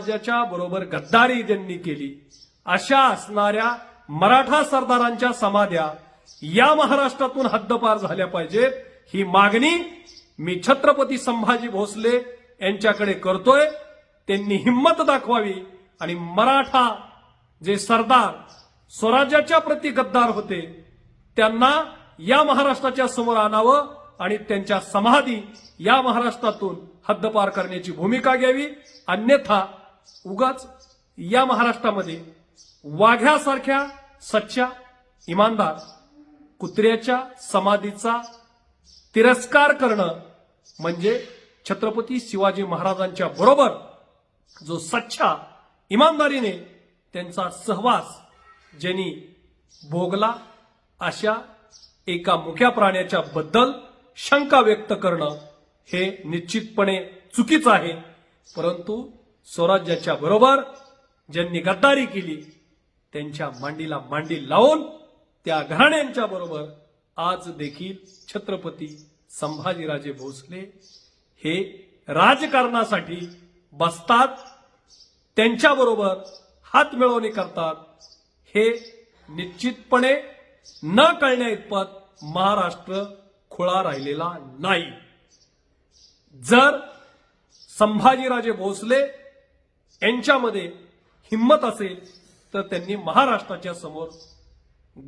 राज्याच्या बरोबर गद्दारी ज्यांनी केली अशा असणाऱ्या मराठा सरदारांच्या समाध्या या महाराष्ट्रातून हद्दपार झाल्या पाहिजेत. ही मागणी मी छत्रपती संभाजी भोसले यांच्याकडे करतोय. त्यांनी हिंमत दाखवावी आणि मराठा जे सरदार स्वराज्याच्या प्रति गद्दार होते त्यांना या महाराष्ट्राच्या समोर आणावं आणि त्यांच्या समाधी या महाराष्ट्रातून हद्दपार करण्याची भूमिका घ्यावी. अन्यथा उगाच या महाराष्ट्रामध्ये वाघ्यासारख्या सच्च्या इमानदार कुत्र्याच्या समाधीचा तिरस्कार करणं म्हणजे छत्रपती शिवाजी महाराजांच्या बरोबर जो सच्चा इमानदारीने त्यांचा सहवास ज्यांनी भोगला अशा एका मुख्या प्राण्याच्या बद्दल शंका व्यक्त करणं हे निश्चितपणे चुकीचं आहे. परंतु स्वराज्याच्या बरोबर ज्यांनी गद्दारी केली त्यांच्या मांडीला मांडी लावून त्या घराण्यांच्या बरोबर आज देखील छत्रपती संभाजीराजे भोसले हे राजकारणासाठी बसतात त्यांच्याबरोबर हात मिळवणी करतात. हे निश्चितपणे न कळण्या इतपत महाराष्ट्र खुळा राहिलेला नाही. जर संभाजीराजे भोसले यांच्यामध्ये हिंमत असेल तर त्यांनी महाराष्ट्राच्या समोर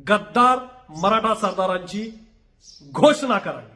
गद्दार मराठा सरदारांची घोषणा करावी.